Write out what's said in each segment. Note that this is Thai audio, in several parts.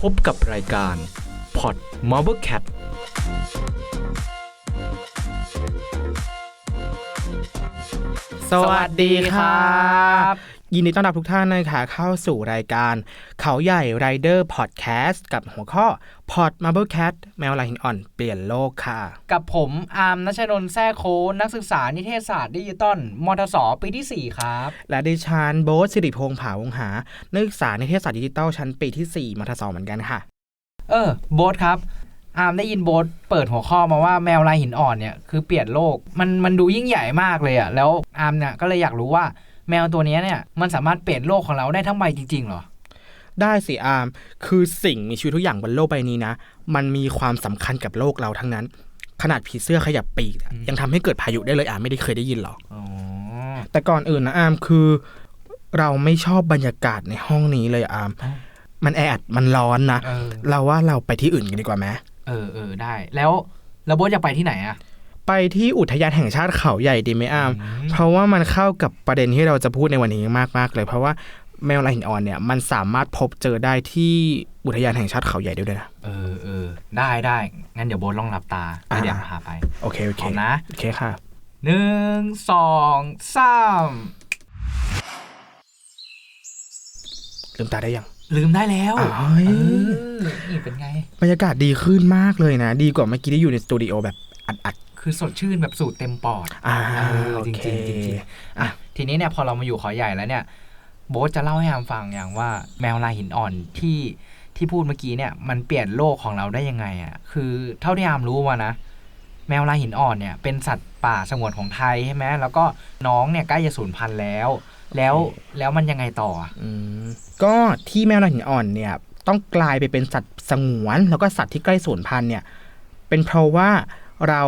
พบกับรายการ Pod Marble Cat สวัสดีครับ ยินดีต้อนรับทุกท่านนะคะเข้าสู่รายการเขาใหญ่ไรเดอร์พอดแคสต์กับหัวข้อ Pod Marble Cat แมวลายหินอ่อนเปลี่ยนโลกค่ะ กับผมอาร์มนัชนนท์แท้โคนักศึกษานิเทศศาสตร์ดิจิตอลมทศปีที่ 4 ครับ และดิฉันโบ๊ทสิริพงษ์ผาวงหา นักศึกษานิเทศศาสตร์ดิจิทัลชั้นปีที่ 4มทศเหมือนกันค่ะ เออโบ๊ทครับอาร์มได้ยินโบ๊ทเปิดหัวข้อมาว่าแมวลายหินอ่อนเนี่ยคือเปลี่ยนโลกมันมันดูยิ่งใหญ่มากเลยอะแล้วอาร์มเนี่ยก็เลยอยากรู้ว่า แมวตัวเนี้ยเนี่ยมันสามารถเปลี่ยนโลกของเราได้ทั้งใบจริงๆเหรอ ได้สิอาร์มคือสิ่งมีชีวิตทุกอย่างบนโลกใบนี้นะ มันมีความสำคัญกับโลกเราทั้งนั้น ขนาดผีเสื้อขยับปีกอะอืมยังทำให้เกิดพายุได้เลยอาร์มไม่ได้เคยได้ยินหรอกอ๋อแต่ก่อนอื่นนะอาร์มคือ เราไม่ชอบบรรยากาศในห้องนี้เลยอาร์มมันแออัดมันร้อนนะเออเราว่าเราไปที่อื่นกันดีกว่าไหมเออเออได้ แล้วแล้วโบ๊ทอยากไปที่ไหนอะ ไปที่อุทยานแห่งชาติเขาใหญ่ดีไหมอาร์มเพราะว่ามันเข้ากับประเด็นที่เราจะพูดในวันนี้มากๆเลย เพราะว่าแมวลายหินอ่อนเนี่ยมันสามารถพบเจอได้ที่อุทยานแห่งชาติเขาใหญ่ด้วยนะเออเออได้ได้งั้นเดี๋ยวโบ๊ทลองหลับตาแล้วเดี๋ยวอ่าพาไปโอเคโอพเคร้อมนะโอเคค่ะหนึ่งสองสามลืมตาได้ยังลืมได้แล้วอ้าวเฮ้ยเออนี่เป็นไง บรรยากาศดีขึ้นมากเลยนะ ดีกว่าเมื่อกี้ที่อยู่ในสตูดิโอแบบอัด คือสดชื่นแบบสูดเต็มปอดๆอ่าเออโอจริงเคๆจริงๆอะทีนี้เนี่ยพอเรามาอยู่เขาใหญ่แล้วเนี่ย โบ๊ทจะเล่าให้อามฟังอย่างว่าแมวลายหินอ่อนที่ที่พูดเมื่อกี้เนี่ยมันเปลี่ยนโลกของเราได้ยังไงอะคือเท่าที่อามรู้มานะแมวลายหินอ่อนเนี่ยเป็นสัตว์ป่าสงวนของไทยใช่ไหมแล้วก็น้องเนี่ยใกล้จะสูญพันธุ์แล้ว แล้วแล้วมันยังไงต่ออะอืมก็ที่แมวลายหินอ่อนเนี่ยต้องกลายไปเป็นสัตว์สงวน แล้วก็สัตว์ที่ใกล้สูญพันธุ์เนี่ยเป็นเพราะว่า เรา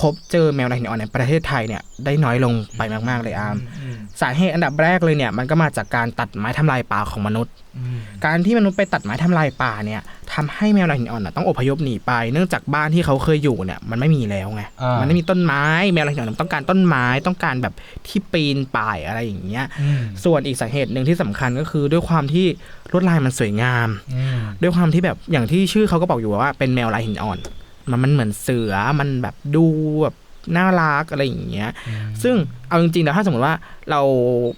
พบเจอแมวลายหินอ่อนในประเทศไทยเนี่ยได้น้อยลงไปมาก ๆ เลยอาร์มอืมสาเหตุอันดับแรกเลยเนี่ยมันก็มาจากการตัดไม้ทำลายป่าของมนุษย์อืมการที่มนุษย์ไปตัดไม้ทำลายป่าเนี่ยทำให้แมวลายหินอ่อนน่ะต้องอพยพหนีไป เนื่องจากบ้านที่เขาเคยอยู่เนี่ยมันไม่มีแล้วไงอ่ามัมันไม่มีต้นไม้แมวลายหินอ่อนมันต้องการต้นไม้ต้องการแบบที่ปีนป่ายอะไรอย่างเงี้ยอืมส่วนอีกสาเหตุหนึ่งที่สำคัญก็คือด้วยความที่ลวดลายมันสวยงามอืมด้วยความที่แบบอย่างที่ชื่อเขาก็บอกอยู่ว่าเป็นแมวลายหินอ่อน มันมันเหมือนเสือมันแบบดูแบบน่ารักอะไรอย่างเงี้ย ซึ่งเอาจริงๆแล้วถ้าสมมติว่าเรา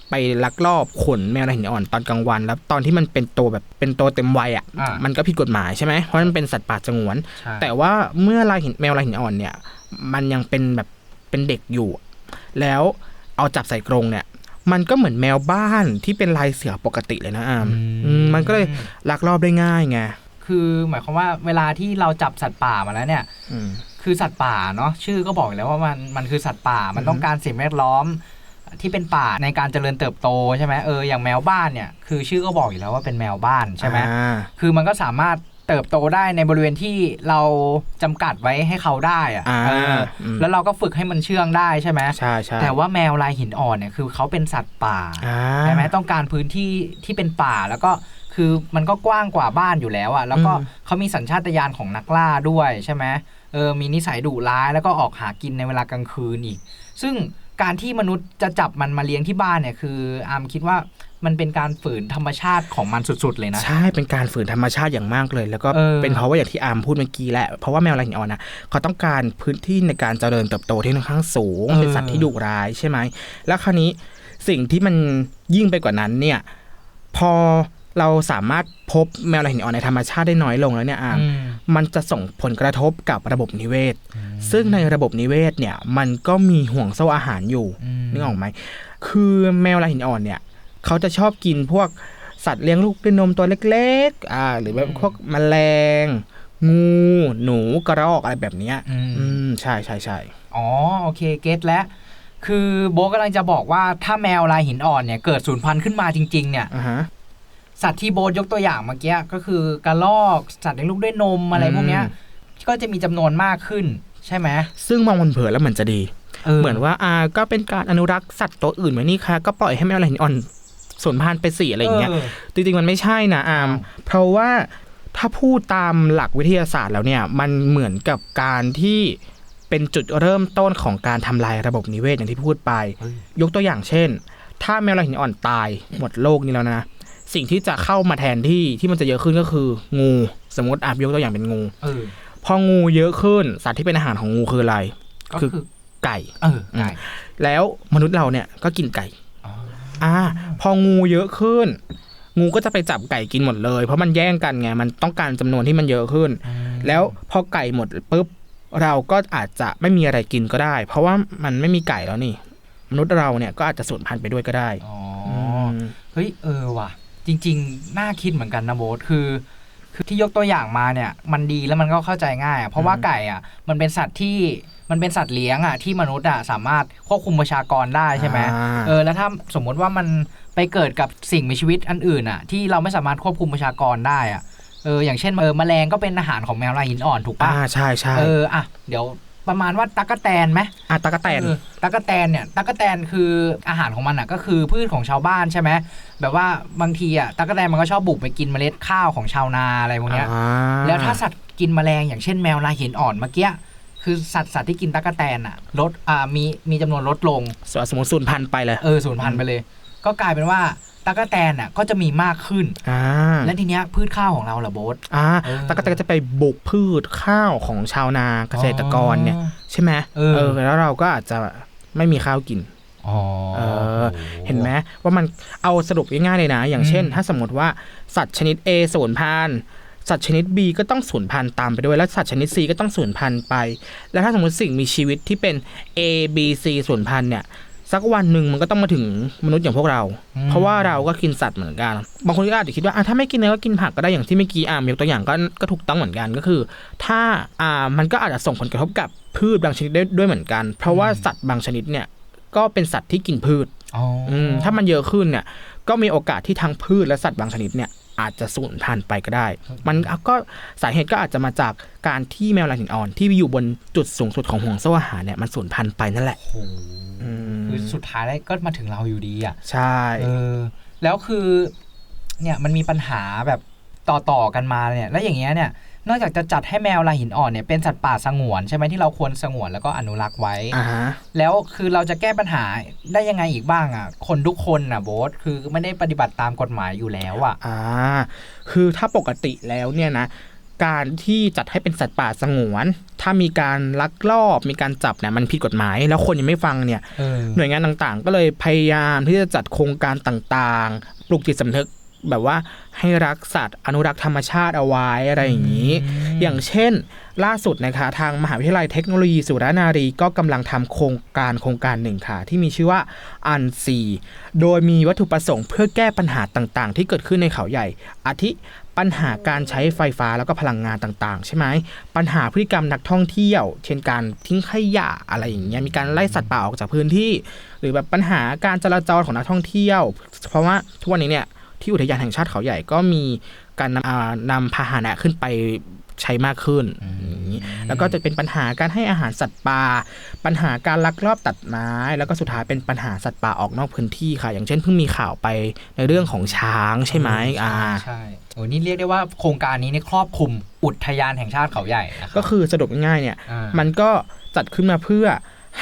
ไปลักลอบขนแมวลายหินอ่อนตอนกลางวัน แล้วตอนที่มันเป็นตัวแบบเป็นตัวเต็มวัยอะอ่ามัมันก็ผิดกฎหมายใช่ไหมเพราะมันเป็นสัตว์ป่าสงวนใช่แต่ว่าเมื่อลายหินแมวลายหินอ่อนเนี่ย มันยังเป็นแบบเป็นเด็กอยู่ แล้วเอาจับใส่กรงเนี่ย มันก็เหมือนแมวบ้านที่เป็นลายเสือปกติเลยนะอามอืมมันก็เลยลักลอบได้ง่ายไง คือหมายความว่าเวลาที่เราจับสัตว์ป่ามาแล้วเนี่ยอืมคือสัตว์ป่าเนาะชื่อก็บอกอยู่แล้วว่ามันมันคือสัตว์ป่ามันอือฮึต้องการสิ่งแวดล้อมที่เป็นป่าในการเจริญเติบโตใช่ไหมเอออย่างแมวบ้านเนี่ยคือชื่อก็บอกอยู่แล้วว่าเป็นแมวบ้านใช่ไหมอ่าคือมันก็สามารถเติบโตได้ในบริเวณที่เราจำกัดไว้ให้เขาได้อะอ่าเอออืมแล้วเราก็ฝึกให้มันเชื่องได้ใช่ไหมใช่ใช่แต่ว่าแมวลายหินอ่อนเนี่ยคือเขาเป็นสัตว์ป่าอ่าใช่ไหมต้องการพื้นที่ที่เป็นป่าแล้วก็ คือมันก็กว้างกว่าบ้านอยู่แล้วอะแล้วก็อืมเขามีสัญชาตญาณของนักล่าด้วยใช่ไหมเออมีนิสัยดุร้ายแล้วก็ออกหากินในเวลากลางคืนอีก ซึ่งการที่มนุษย์จะจับมันมาเลี้ยงที่บ้านเนี่ยคืออามคิดว่ามันเป็นการฝืนธรรมชาติของมันสุด ๆ เลยนะ ใช่ เป็นการฝืนธรรมชาติอย่างมากเลย แล้วก็เออเป็นเพราะว่าอย่างที่อาร์มพูดเมื่อกี้แหละ เพราะว่าแมวลายหินอ่อนนะเขาต้องการพื้นที่ในการเจริญเติบโตที่ค่อนข้างสูงเป็นสัตว์ที่ดุร้ายใช่ไหม แล้วคราวนี้สิ่งที่มันยิ่งไปกว่านั้นเนี่ย พอ เราสามารถพบแมวลายหินอ่อนในธรรมชาติได้น้อยลงแล้วเนี่ยอาร์มอืมมันจะส่งผลกระทบกับระบบนิเวศ ซึ่งในระบบนิเวศเนี่ย มันก็มีห่วงโซ่อาหารอยู่มนึกออกไหมคือแมวลายหินอ่อนเนี่ย เขาจะชอบกินพวกสัตว์เลี้ยงลูกด้วยนมตัวเล็กๆ อ่า หรือแบบพวกแมลง งู หนูกระรอกอะไรแบบเนี้ยอืมอืมใช่ใช่ใช่อ๋อโอเคเก็ตแล้วคือโบทกำลังจะบอกว่าถ้าแมวลายหินอ่อนเนี่ยเกิดสูญพันธุ์ขึ้นมาจริง ๆ เนี่ยอ่าฮะ สัตว์ที่โบทยกตัวอย่างเมื่อกี้ก็คือกระรอกสัตว์เลี้ยงลูกด้วยนมอะไรพวกเนี้ยอืมก็จะมีจำนวนมากขึ้นใช่ไหมซึ่งมองมันเผินแล้วเหมือนจะดี เหมือนว่าอ่าก็เป็นการอนุรักษ์สัตว์ตัวอื่นไว้นี่ค่ะ ก็ปล่อยให้แมวลายหินอ่อนสูญพันธุ์ไปสี่อะไรอย่างเงี้ย จริงๆมันไม่ใช่นะอามอ้าวเพราะว่าถ้าพูดตามหลักวิทยาศาสตร์แล้วเนี่ย มันเหมือนกับการที่เป็นจุดเริ่มต้นของการทำลายระบบนิเวศอย่างที่พูดไปเฮ้ยยกตัวอย่างเช่น ถ้าแมวลายหินอ่อนตายหมดโลกนี้แล้วนะ สิ่งที่จะเข้ามาแทนที่ที่มันจะเยอะขึ้นก็คือ งูสมมติอะยกตัวอย่างเป็นงูเออพองูเยอะขึ้น สัตว์ที่เป็นอาหารของงูคืออะไร ก็คือคือไก่ เออไก่แล้วมนุษย์เราเนี่ยก็กินไก่อ๋ออ่า พองูเยอะขึ้น งูก็จะไปจับไก่กินหมดเลย เพราะมันแย่งกันไง มันต้องการจำนวนที่มันเยอะขึ้นอืมแล้วพอไก่หมดปุ๊บเราก็อาจจะไม่มีอะไรกินก็ได้ เพราะว่ามันไม่มีไก่แล้วนี่ มนุษย์เราเนี่ยก็อาจจะสูญพันธุ์ไปด้วยก็ได้อ๋อมเฮ้ยเออว่ะ จริง ๆ น่าคิดเหมือนกันนะโบ๊ทคือ คือที่ยกตัวอย่างมาเนี่ยมันดีแล้วมันก็เข้าใจง่ายอะเพราะว่าไก่อะมันเป็นสัตว์ที่มันเป็นสัตว์เลี้ยงอะที่มนุษย์อะสามารถควบคุมประชากรได้ใช่ไหมอ่า เออแล้วถ้าสมมุติว่ามันไปเกิดกับสิ่งมีชีวิตอันอื่นอะที่เราไม่สามารถควบคุมประชากรได้อะเอออย่างเช่นเออแมลงก็เป็นอาหารของแมวลายหินอ่อนถูกปะ อ่าใช่ใช่ เออ อะ เดี๋ยว ประมาณว่าตั๊กแตนไหมอะตะกะแตนเออตั๊กแตนเนี่ยตั๊กแตนคืออาหารของมันอะก็คือพืชของชาวบ้านใช่ไหมแบบว่าบางทีอะตั๊กแตนมันก็ชอบบุกไปกินเมล็ดข้าวของชาวนาอะไรพวกเนี้ยอ่าแล้วถ้าสัตว์กินแมลงอย่างเช่นแมวลายหินอ่อนเมื่อกี้คือสัตว์สัตว์ที่กินตั๊กแตนอะลดอ่ามีมีจำนวนลดลงสมมติสูญพันธุ์ไปเลยเออสูญพันธุ์ไปเลย ก็กลายเป็นว่า ตั๊กแตนอะก็จะมีมากขึ้น อ่าและทีเนี้ยพืชข้าวของเราล่ะโบ๊ท อ่าเออตะกะแตนก็จะไปบุกพืชข้าวของชาวนาเกษตรกรเนี่ย ใช่ไหมเออ แล้วเราก็อาจจะไม่มีข้าวกินอ๋อเออ เห็นไหมว่ามันเอาสรุปง่ายๆเลยนะ อย่างเช่นอืมถ้าสมมติว่าสัตว์ชนิด A สูญพันธุ์สัตว์ชนิด B ก็ต้องสูญพันธุ์ตามไปด้วย แล้วสัตว์ชนิด C ก็ต้องสูญพันธุ์ไป แล้วถ้าสมมติสิ่งมีชีวิตที่เป็น A B C สูญพันธุ์เนี่ย สักวันหนึ่งมันก็ต้องมาถึงมนุษย์อย่างพวกเราอืมเพราะว่าเราก็กินสัตว์เหมือนกัน บางคนก็อาจจะคิดว่าอะถ้าไม่กินเนื้อก็กินผักก็ได้อย่างที่เมื่อกี้อ่ามยกตัวอย่างก็ก็ถูกต้องเหมือนกันก็คือ ถ้าอ่ามันก็อาจจะส่งผลกระทบกับพืชบางชนิดได้ด้วยเหมือนกัน เพราะว่าสัตว์บางชนิดเนี่ยก็เป็นสัตว์ที่กินพืชอ๋อออืมถ้ามันเยอะขึ้นเนี่ย ก็มีโอกาสที่ทั้งพืชและสัตว์บางชนิดเนี่ยอาจจะสูญพันธุ์ไปก็ได้ มันก็สาเหตุก็อาจจะมาจากการที่แมวลายหินอ่อน ที่อยู่บนจุดสูงสุดของห่วงโซ่อาหารเนี่ยมันสูญพันธุ์ไปนั่นแหละโอ้โหอืม คือสุดท้ายแล้วก็มาถึงเราอยู่ดีอะใช่เออแล้วคือเนี่ยมันมีปัญหาแบบต่อต่อๆกันมาเนี่ยแล้วอย่างเงี้ยเนี่ยนอกจากจะจัดให้แมวลายหินอ่อนเนี่ยเป็นสัตว์ป่าสงวนใช่ไหมที่เราควรสงวนแล้วก็อนุรักษ์ไว้อ่าฮะแล้วคือเราจะแก้ปัญหาได้ยังไงอีกบ้างอะ คนทุกคนน่ะโบ๊ทคือไม่ได้ปฏิบัติตามกฎหมายอยู่แล้วอะอ่าคือถ้าปกติแล้วเนี่ยนะ การที่จัดให้เป็นสัตว์ป่าสงวน ถ้ามีการลักลอบมีการจับเนี่ยมันผิดกฎหมาย แล้วคนยังไม่ฟังเนี่ยเออหน่วยงานต่างๆ ก็เลยพยายามที่จะจัดโครงการต่างๆ ปลุกจิตสำนึกแบบว่าให้รักสัตว์อนุรักษ์ธรรมชาติเอาไว้อะไรอย่างนี้ อย่างเช่น ล่าสุดนะคะทางมหาวิทยาลัยเทคโนโลยีสุรานารีก็กำลังทำโครงการโครงการหนึ่งค่ะ ที่มีชื่อว่าอันซีโดยมีวัตถุประสงค์เพื่อแก้ปัญหาต่างๆ ที่เกิดขึ้นในเขาใหญ่อาทิ ปัญหาการใช้ไฟฟ้าแล้วก็พลังงานต่างๆ ใช่ไหมปัญหาพฤติกรรมนักท่องเที่ยว เช่นการทิ้งขยะอะไรอย่างเงี้ยมีการไล่สัตว์ป่าออกจากพื้นที่ หรือแบบปัญหาการจราจรของนักท่องเที่ยว เพราะว่าทุกวันนี้เนี่ยที่อุทยานแห่งชาติเขาใหญ่ก็มีการนำอานำพาหนะขึ้นไป ใช้มากขึ้นอย่างนี้แล้วก็จะเป็นปัญหาการให้อาหารสัตว์ป่า ปัญหาการลักลอบตัดไม้ แล้วก็สุดท้ายเป็นปัญหาสัตว์ป่าออกนอกพื้นที่ค่ะ อย่างเช่นเพิ่งมีข่าวไปในเรื่องของช้างใช่ไหมอ่าใช่โอ้นี่เรียกได้ว่าโครงการนี้เนี่ยครอบคลุมอุทยานแห่งชาติเขาใหญ่นะรับก็คือสรุปง่ายๆเนี่ยอ่ามันก็จัดขึ้นมาเพื่อ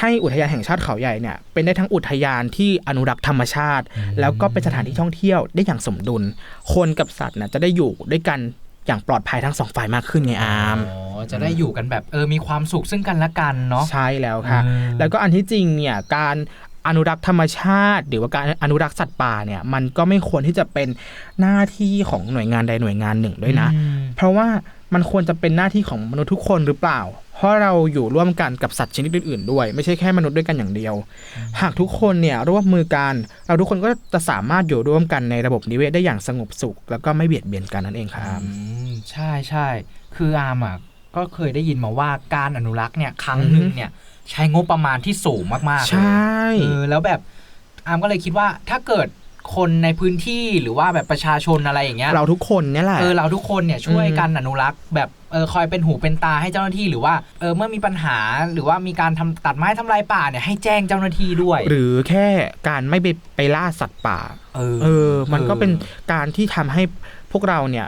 ให้อุทยานแห่งชาติเขาใหญ่เนี่ยเป็นได้ทั้งอุทยานที่อนุรักษ์ธรรมชาติ แล้วก็เป็นสถานที่ท่องเที่ยวได้อย่างสมดุล คนกับสัตว์น่ะจะได้อยู่ด้วยกัน อย่างปลอดภัยทั้งสองฝ่ายมากขึ้นไงอามอ๋อจะได้อยู่กันแบบเออมีความสุขซึ่งกันและกันเนาะใช่แล้วค่ะเออแล้วก็อันที่จริงเนี่ยการอนุรักษ์ธรรมชาติ หรือว่าการอนุรักษ์สัตว์ป่าเนี่ยมันก็ไม่ควรที่จะเป็นหน้าที่ของหน่วยงานใดหน่วยงานหนึ่งด้วยนะอืมเพราะว่ามันควรจะเป็นหน้าที่ของมนุษย์ทุกคนหรือเปล่า เพราะเราอยู่ร่วมกันกับสัตว์ชนิดอื่นๆด้วย ไม่ใช่แค่มนุษย์ด้วยกันอย่างเดียว หากทุกคนเนี่ยร่วมมือกันเราทุกคนก็จะสามารถอยู่ร่วมกันในระบบนิเวศได้อย่างสงบสุข แล้วก็ไม่เบียดเบียนกันนั่นเองครับอืม ใช่ใช่คืออาร์มอะก็เคยได้ยินมาว่าการอนุรักษ์เนี่ยครั้งหนึ่งเนี่ย ใช้งบประมาณที่สูงมากๆเลยใช่เออแล้วแบบอาร์มก็เลยคิดว่าถ้าเกิดคนในพื้นที่หรือว่าแบบประชาชนอะไรอย่างเงี้ยเราทุกคนเนี่ยแหละเออเราทุกคนเนี่ยช่วยอืมกันอนุรักษ์แบบเออคอยเป็นหูเป็นตาให้เจ้าหน้าที่หรือว่าเออเมื่อมีปัญหาหรือว่ามีการทำตัดไม้ทำลายป่าเนี่ยให้แจ้งเจ้าหน้าที่ด้วย หรือแค่การไม่ไปไปล่าสัตว์ป่า เออเออ มันก็เป็นการที่ทำให้พวกเราเนี่ย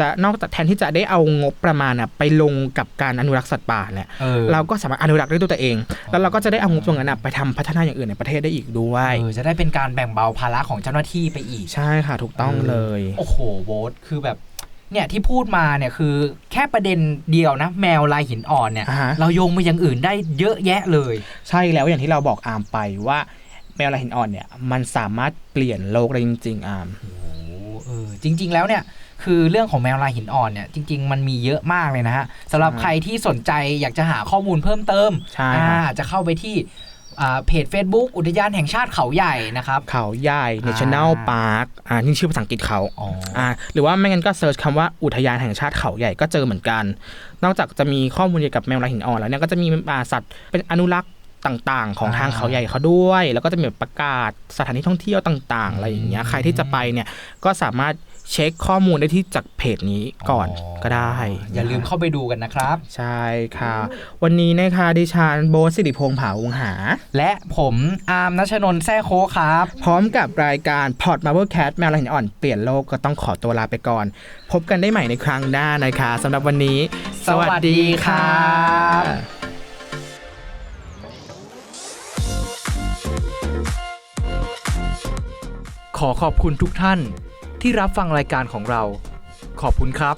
จะนอกจากแทนที่จะได้เอางบประมาณอะไปลงกับการอนุรักษ์สัตว์ป่าเนี่ยเออเราก็สามารถอนุรักษ์ด้วยตัวเอง แล้วเราก็จะได้เอางบตรงนั้นอะไปทำพัฒนาอย่างอื่นในประเทศได้อีกด้วยเออจะได้เป็นการแบ่งเบาภาระของเจ้าหน้าที่ไปอีกใช่ค่ะถูกต้องเลยโอ้โหโบทคือแบบเนี่ยที่พูดมาเนี่ยคือแค่ประเด็นเดียวนะ แมวลายหินอ่อนเนี่ยอ่าฮะเราโยงมาอย่างอื่นได้เยอะแยะเลย ใช่แล้วอย่างที่เราบอกอามไปว่า แมวลายหินอ่อนเนี่ย มันสามารถเปลี่ยนโลกได้จริง ๆ อามโอ้โหเออจริง ๆ แล้วเนี่ย คือเรื่องของแมวลายหินอ่อนเนี่ยจริง ๆ มันมีเยอะมากเลยนะฮะสำหรับใช่ใครที่สนใจอยากจะหาข้อมูลเพิ่มเติมใช่อ่าค่ะอาจจะเข้าไปที่อ่าเพจ Facebook อุทยานแห่งชาติเขาใหญ่นะครับ เขาใหญ่ National Park อ่านี่ชื่อภาษาอังกฤษเขาอ๋ออ่าหรือว่าไม่งั้นก็เซิร์ชคำว่าอุทยานแห่งชาติเขาใหญ่ก็เจอเหมือนกัน นอกจากจะมีข้อมูลเกี่ยวกับแมวลายหินอ่อนแล้วเนี่ยก็จะมีอ่าสัตว์เป็นอนุรักษ์ ต่างๆ ของทางเขาใหญ่เขาด้วย แล้วก็จะมีแบบประกาศสถานที่ท่องเที่ยวต่างๆ อะไรอย่างเงี้ยใครที่จะไปเนี่ยก็สามารถเช็คข้อมูลได้ที่จากเพจนี้ก่อนก็ได้ อย่าลืมเข้าไปดูกันนะครับ ใช่ค่ะ วันนี้นะคะดิฉันโบทสิริพงษ์ผาวงหา และผมอาร์มนัชนนท์แซ่โคกครับ พร้อมกับรายการพอร์ตมาร์เบิลแคทแมวลายหินอ่อนเปลี่ยนโลกก็ต้องขอตัวลาไปก่อน พบกันได้ใหม่ในครั้งหน้านะคะสำหรับวันนี้ สวัสดีครั ขอขอบคุณทุกท่านที่รับฟังรายการของเรา ขอบคุณครับ